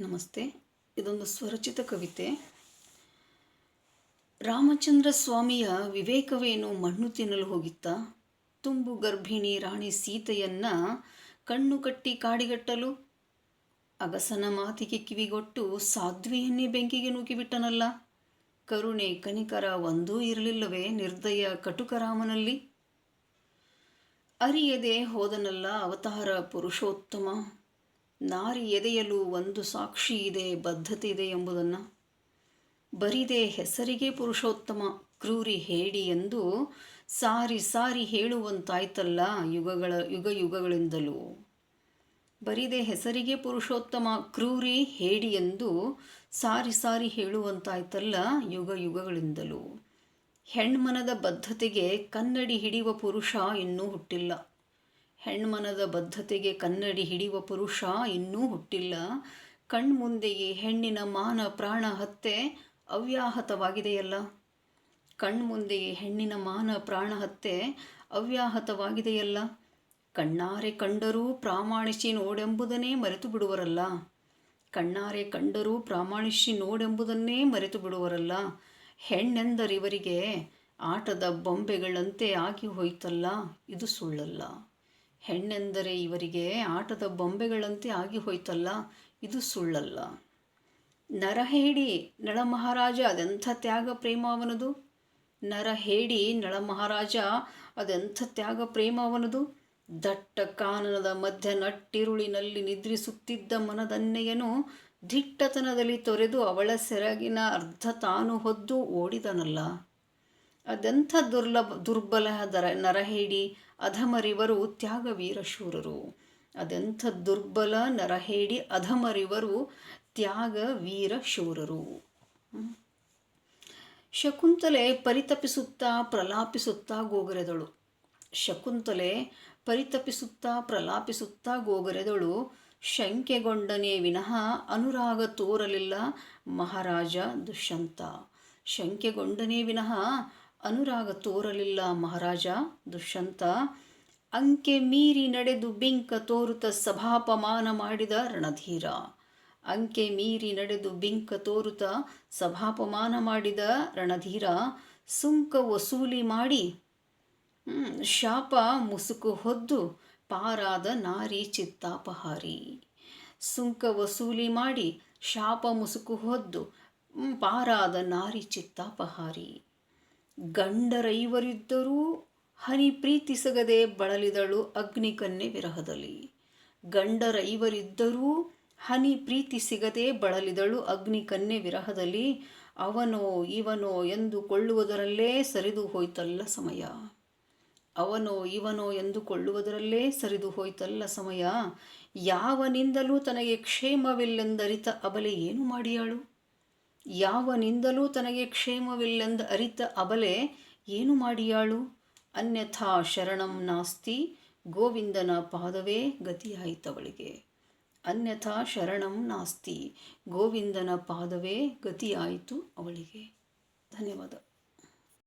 ನಮಸ್ತೆ. ಇದೊಂದು ಸ್ವರಚಿತ ಕವಿತೆ. ರಾಮಚಂದ್ರ ಸ್ವಾಮಿಯ ವಿವೇಕವೇನು ಮಣ್ಣು ತಿನ್ನಲು ಹೋಗಿತ್ತ? ತುಂಬು ಗರ್ಭಿಣಿ ರಾಣಿ ಸೀತೆಯನ್ನ ಕಣ್ಣು ಕಟ್ಟಿ ಕಾಡಿಗಟ್ಟಲು? ಅಗಸನ ಮಾತಿಗೆ ಕಿವಿಗೊಟ್ಟು ಸಾಧ್ವಿಯನ್ನೇ ಬೆಂಕಿಗೆ ನೂಕಿಬಿಟ್ಟನಲ್ಲ? ಕರುಣೆ ಕನಿಕರ ಒಂದೂ ಇರಲಿಲ್ಲವೇ ನಿರ್ದಯ ಕಟುಕರಾಮನಲ್ಲಿ? ಅರಿಯದೆ ಹೋದನಲ್ಲ ಅವತಾರ ಪುರುಷೋತ್ತಮ? ನಾರಿ ಎದೆಯಲು ಒಂದು ಸಾಕ್ಷಿ ಇದೆ, ಬದ್ಧತೆ ಇದೆ ಎಂಬುದನ್ನು. ಬರಿದೆ ಹೆಸರಿಗೆ ಪುರುಷೋತ್ತಮ, ಕ್ರೂರಿ ಹೇಡಿ ಎಂದು ಸಾರಿ ಸಾರಿ ಹೇಳುವಂತಾಯ್ತಲ್ಲ ಯುಗಗಳ, ಯುಗ ಯುಗಗಳಿಂದಲೂ. ಬರಿದೆ ಹೆಸರಿಗೆ ಪುರುಷೋತ್ತಮ, ಕ್ರೂರಿ ಹೇಡಿ ಎಂದು ಸಾರಿ ಸಾರಿ ಹೇಳುವಂತಾಯ್ತಲ್ಲ ಯುಗ ಯುಗಗಳಿಂದಲೂ. ಹೆಣ್ಮನದ ಬದ್ಧತೆಗೆ ಕನ್ನಡಿ ಹಿಡಿಯುವ ಪುರುಷ ಇನ್ನೂ ಹುಟ್ಟಿಲ್ಲ. ಹೆಣ್ಮನದ ಬದ್ಧತೆಗೆ ಕನ್ನಡಿ ಹಿಡಿಯುವ ಪುರುಷ ಇನ್ನೂ ಹುಟ್ಟಿಲ್ಲ. ಕಣ್ಮುಂದೆಯೇ ಹೆಣ್ಣಿನ ಮಾನ ಪ್ರಾಣ ಹತ್ಯೆ ಅವ್ಯಾಹತವಾಗಿದೆಯಲ್ಲ. ಕಣ್ಮುಂದೆಯೇ ಹೆಣ್ಣಿನ ಮಾನ ಪ್ರಾಣ ಹತ್ಯೆ ಅವ್ಯಾಹತವಾಗಿದೆಯಲ್ಲ. ಕಣ್ಣಾರೆ ಕಂಡರೂ ಪ್ರಾಮಾಣಿಸಿ ನೋಡೆಂಬುದನ್ನೇ ಮರೆತು ಬಿಡುವರಲ್ಲ ಕಣ್ಣಾರೆ ಕಂಡರೂ ಪ್ರಾಮಾಣಿಸಿ ನೋಡೆಂಬುದನ್ನೇ ಮರೆತು ಬಿಡುವರಲ್ಲ ಹೆಣ್ಣೆಂದರಿವರಿಗೆ ಆಟದ ಬೊಂಬೆಗಳಂತೆ ಆಗಿ ಹೋಯ್ತಲ್ಲ. ಇದು ಸುಳ್ಳಲ್ಲ. ಹೆಣ್ಣೆಂದರೆ ಇವರಿಗೆ ಆಟದ ಬೊಂಬೆಗಳಂತೆ ಆಗಿ ಹೋಯ್ತಲ್ಲ, ಇದು ಸುಳ್ಳಲ್ಲ. ನರಹೇಡಿ ನಳಮಹಾರಾಜ ಅದೆಂಥ ತ್ಯಾಗ ಪ್ರೇಮ ಅವನದು? ನರಹೇಡಿ ನಳಮಹಾರಾಜ ಅದೆಂಥ ತ್ಯಾಗ ಪ್ರೇಮ ಅವನದು? ದಟ್ಟ ಕಾನನದ ಮಧ್ಯ ನಟ್ಟಿರುಳಿನಲ್ಲಿ ನಿದ್ರಿಸುತ್ತಿದ್ದ ಮನದನ್ನೆಯನು ದಿಟ್ಟತನದಲ್ಲಿ ತೊರೆದು ಅವಳ ಸೆರಗಿನ ಅರ್ಧ ತಾನು ಹೊದ್ದು ಓಡಿದನಲ್ಲ. ಅದೆಂಥ ದುರ್ಲಭ ದುರ್ಬಲ ದರ ನರಹೇಡಿ ಅಧಮರಿವರು ತ್ಯಾಗವೀರ ಶೂರರು ಅದೆಂಥ ದುರ್ಬಲ ನರಹೇಡಿ ಅಧಮರಿವರು ತ್ಯಾಗ ವೀರ ಶೂರರು ಶಕುಂತಲೆ ಪರಿತಪಿಸುತ್ತಾ ಪ್ರಲಾಪಿಸುತ್ತಾ ಗೋಗರೆದಳು. ಶಕುಂತಲೆ ಪರಿತಪಿಸುತ್ತಾ ಪ್ರಲಾಪಿಸುತ್ತಾ ಗೋಗರೆದಳು. ಶಂಕೆಗೊಂಡನೇ ವಿನಃ ಅನುರಾಗ ತೋರಲಿಲ್ಲ ಮಹಾರಾಜ ದುಷ್ಯಂತ. ಶಂಕೆಗೊಂಡನೇ ವಿನಃ ಅನುರಾಗ ತೋರಲಿಲ್ಲ ಮಹಾರಾಜ, ದುಷ್ಯಂತ. ಅಂಕೆ ಮೀರಿ ನಡೆದು ಬಿಂಕ ತೋರುತ ಸಭಾಪಮಾನ ಮಾಡಿದ ರಣಧೀರ. ಅಂಕೆ ಮೀರಿ ನಡೆದು ಬಿಂಕ ತೋರುತ ಸಭಾಪಮಾನ ಮಾಡಿದ ರಣಧೀರ. ಸುಂಕ ವಸೂಲಿ ಮಾಡಿ ಶಾಪ ಮುಸುಕು ಹೊದ್ದು ಪಾರಾದ ನಾರಿ ಚಿತ್ತಾಪಹಾರಿ. ಸುಂಕ ವಸೂಲಿ ಮಾಡಿ, ಶಾಪ ಮುಸುಕು ಹೊದ್ದು ಪಾರಾದ ನಾರಿ ಚಿತ್ತಾಪಹಾರಿ. ಗಂಡರೈವರಿದ್ದರೂ ಹನಿ ಪ್ರೀತಿಸಗದೆ ಬಳಲಿದಳು ಅಗ್ನಿಕನ್ಯೆ ವಿರಹದಲ್ಲಿ. ಗಂಡರೈವರಿದ್ದರೂ ಹನಿ ಪ್ರೀತಿ ಸಿಗದೆ ಬಳಲಿದಳು ಅಗ್ನಿಕನ್ಯೆ ವಿರಹದಲ್ಲಿ. ಅವನೋ ಇವನೋ ಎಂದುಕೊಳ್ಳುವುದರಲ್ಲೇ ಸರಿದು ಹೋಯ್ತಲ್ಲ ಸಮಯ. ಅವನೋ ಇವನೋ ಎಂದುಕೊಳ್ಳುವುದರಲ್ಲೇ ಸರಿದು ಹೋಯ್ತಲ್ಲ ಸಮಯ. ಯಾವನಿಂದಲೂ ತನಗೆ ಕ್ಷೇಮವಿಲ್ಲೆಂದರಿತ ಅಬಲೆ ಏನು ಮಾಡಿಯಾಳು? ಯಾವನಿಂದಲೂ ತನಗೆ ಕ್ಷೇಮವಿಲ್ಲೆಂದ ಅರಿತ ಅಬಲೆ, ಏನು ಮಾಡಿಯಾಳು? ಅನ್ಯಥಾ ಶರಣಂ ನಾಸ್ತಿ, ಗೋವಿಂದನ ಪಾದವೇ ಗತಿಯಾಯಿತವಳಿಗೆ ಅನ್ಯಥಾ ಶರಣಂ ನಾಸ್ತಿ, ಗೋವಿಂದನ ಪಾದವೇ ಗತಿಯಾಯಿತು ಅವಳಿಗೆ. ಧನ್ಯವಾದ.